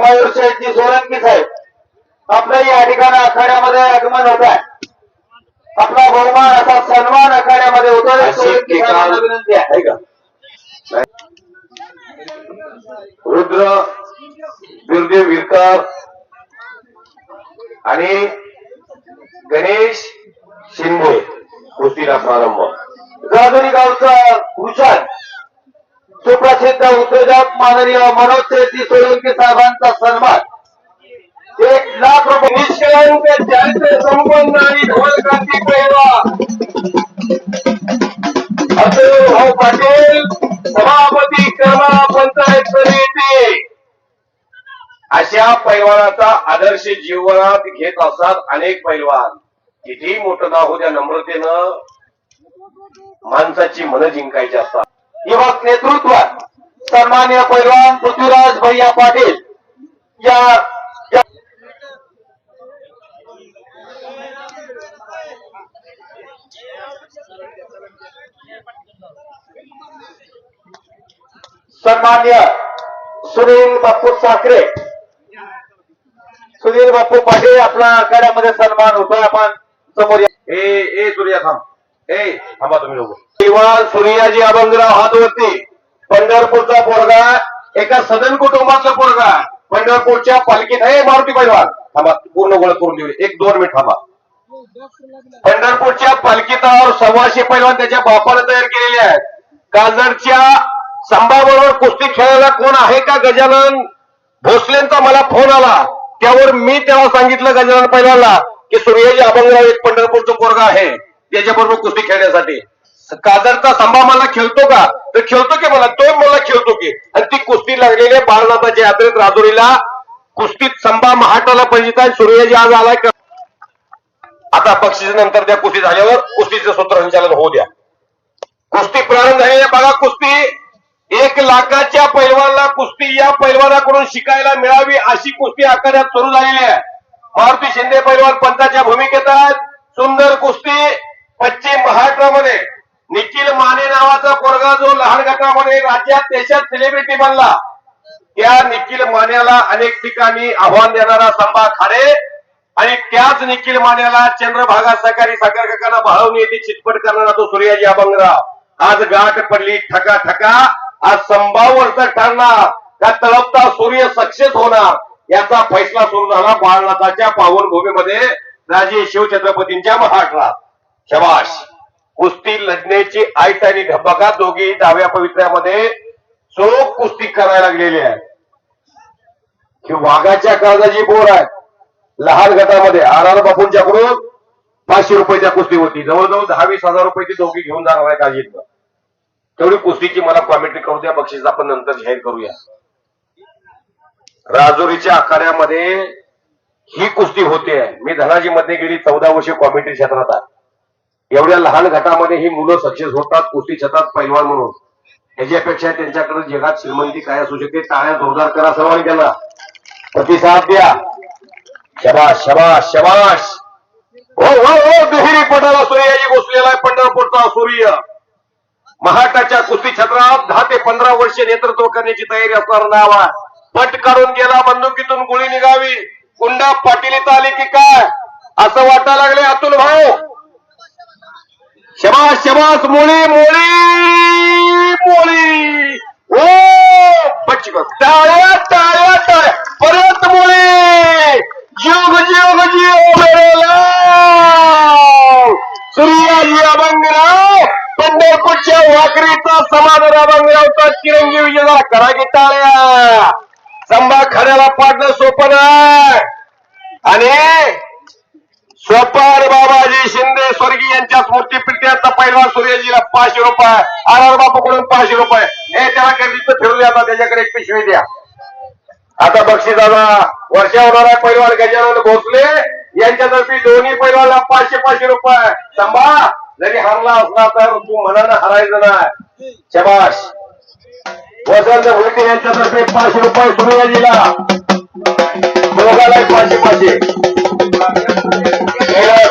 मयूर शेठजी सोलंकी साहेब. आपलं या ठिकाणी आखाड्यामध्ये आगमन होत आहे. आपला बहुमान असा सन्मान आखाड्यामध्ये होतो विनंती आहे. का? रुद्र दुर्देव विरकर आणि गणेश शिंदे कुस्तीला प्रारंभ. सुप्रसिद्ध उद्योजक माननीय मनोज शेट्टी सोलंकी साहेबांचा सन्मान. एक लाख रुपये. निष्कलंक चारित्र्य संपन्न आणि ढोलकांची पैवा अतुल भाऊ पाटील सभापती क्रमा पंचायत समिती. अशा पैलवानाचा आदर्श जीवनात घेत असतात अनेक पैलवान. कितीही मोठं नाव द्या नम्रतेनं माणसाची मनं जिंकायची असतात. युवक नेतृत्वात सन्मान्य पैलवान पृथ्वीराज भैया पाटील या सन्मान्य सुनील बाप्पू साखरे. सुनील बाप्पू पाटील आपला आखाड्यामध्ये सन्मान होतोय. आपण समोर या. ए ए सूर्या थांब. ए थांबा तुम्ही लोक सूर्याजी अभंगराव हातवरती. पंढरपूरचा पोरगा एका सदन कुटुंबाचा पोरगा. पंढरपूरच्या पालखीत आहे मारुती पैलवान. थांबा पूर्ण गोळ करून देऊ. एक दोन मिनिट थांबा. पंढरपूरच्या पालखीतावर सव्वाशे पैलवान त्याच्या बापाने तयार केलेले आहेत. काजडच्या संभाबरोबर कुस्ती खेळायला कोण आहे का गजानन? भोसलेंचा मला फोन आला. त्यावर मी त्याला सांगितलं गजानन पैलवानला की सूर्याजी अभंगराव एक पंढरपूरचं पोरगा आहे. त्याच्याबरोबर कुस्ती खेळण्यासाठी. कादरचा संभा मला खेळतो का? तर खेळतो की मला? तो मला खेळतो की. आणि ती कुस्ती लागलेली आहे बाळनाथाच्या यात्रेत राजुरीला. कुस्तीत संभा महाटाला परिचित आहे. आज आलाय. का आता बक्षीस नंतर त्या कुस्ती झाल्यावर कुस्तीचं सूत्रसंचालन होऊ द्या. कुस्ती प्रारंभ झालेली आहे. बघा कुस्ती. एक लाखाच्या पैलवानला कुस्ती या पैलवानाकडून शिकायला मिळावी अशी कुस्ती आखाड्यात सुरू झालेली आहे. मारुती शिंदे पैलवान पंचाच्या भूमिकेत आहेत. सुंदर कुस्ती. पश्चिम महाराष्ट्र नावाचा जो लहान गटामध्ये राज्यात देशात सेलिब्रिटी बनला त्या निखिल मान्याला अनेक ठिकाणी आव्हान देणारा संभा खाडे आणि त्याच निखिल मान्याला चंद्रभागा सहकारी साखर काकांना भाळवणी येथे चितपट करणारा तो सूर्याजी अभंगराव. आज गाठ पडली ठका ठका आज संभावरचा ठरणार त्या तळपता सूर्य सक्सेस होणार याचा फैसला सुरू झाला बाळनाथाच्या पावनभूमीमध्ये राजे शिवछत्रपतींच्या महाराष्ट्रात. शबाश. कुस्ती लढण्याची ऐट आणि धबका दोघी डाव्या पवित्र्यामध्ये चोख कुस्ती करायला लागलेली आहे. की वाघाच्या काळजाची बोर आहे लहान गटामध्ये आर आर बापूंच्याकडून पाचशे रुपयाच्या कुस्ती होती जवळजवळ दहा वीस हजार रुपये ती दोघी घेऊन जाणार आहे काळजीत तेवढी कुस्तीची मला कॉमेंट्री करू द्या बक्षीस आपण नंतर जाहीर करूया. राजुरीच्या आखाड्यामध्ये ही कुस्ती होते. मी धनाजी मध्ये गेली चौदा वर्ष कॉमेंट्री क्षेत्रात आहे. एवढ्या लहान गटामध्ये ही मुलं सक्सेस होतात कुस्ती छतात पैलवान म्हणून. ह्याच्यापेक्षा त्यांच्याकडे जगात श्रीमंती काय असू शकते टाळ्या जोरदार करा सर्वांनी त्यांना प्रतिसाद द्या. शबाश शबाश शबाश हो हो हो दुहेरी पटाला सूर्याजी घुसलेला आहे पंढरपूरचा सूर्य. महाराष्ट्राच्या कुस्ती क्षेत्रात दहा ते पंधरा वर्ष नेतृत्व करण्याची तयारी असणार नाव. आहे पट काढून गेला बंदुकीतून गोळी निघावी. कुंडा पाटील इथं आली की काय? असं वाटायला लागले अतुल भाऊ. शबास शबास मोळी मोळी मोळी ओ पश्चिम टाळ्या टाळ्या टाळ्या. परत मोळी योग योग जीव सूर्याजी अभंगराव पंढरपूरच्या वाकरीचा समाधान अभंगरावचा चिरंजीव विजय करा की टाळ्या. संभा खऱ्याला पाडणं सोपं नाही. आणि सोपार बाबाजी शिंदे स्वर्गीय यांच्या स्मृती प्रित्याचा पहिला सूर्यजीला पाचशे रुपये आर आर बापूकडून पाचशे रुपये. हे त्याला गर्दीचं फिरवले आता त्याच्याकडे एक पिशवी द्या. आता बक्षिसाला वर्षा होणारा पैलवान गजानन भोसले यांच्यातर्फे दोन्ही पैलवानला पाचशे पाचशे रुपये. संभा जरी हरला असला तर तू मनानं हरायचं नाही. शबाश वसंत भोईटे यांच्यातर्फे पाचशे रुपये सूर्यजीला. दोघाला पाचशे पाचशे.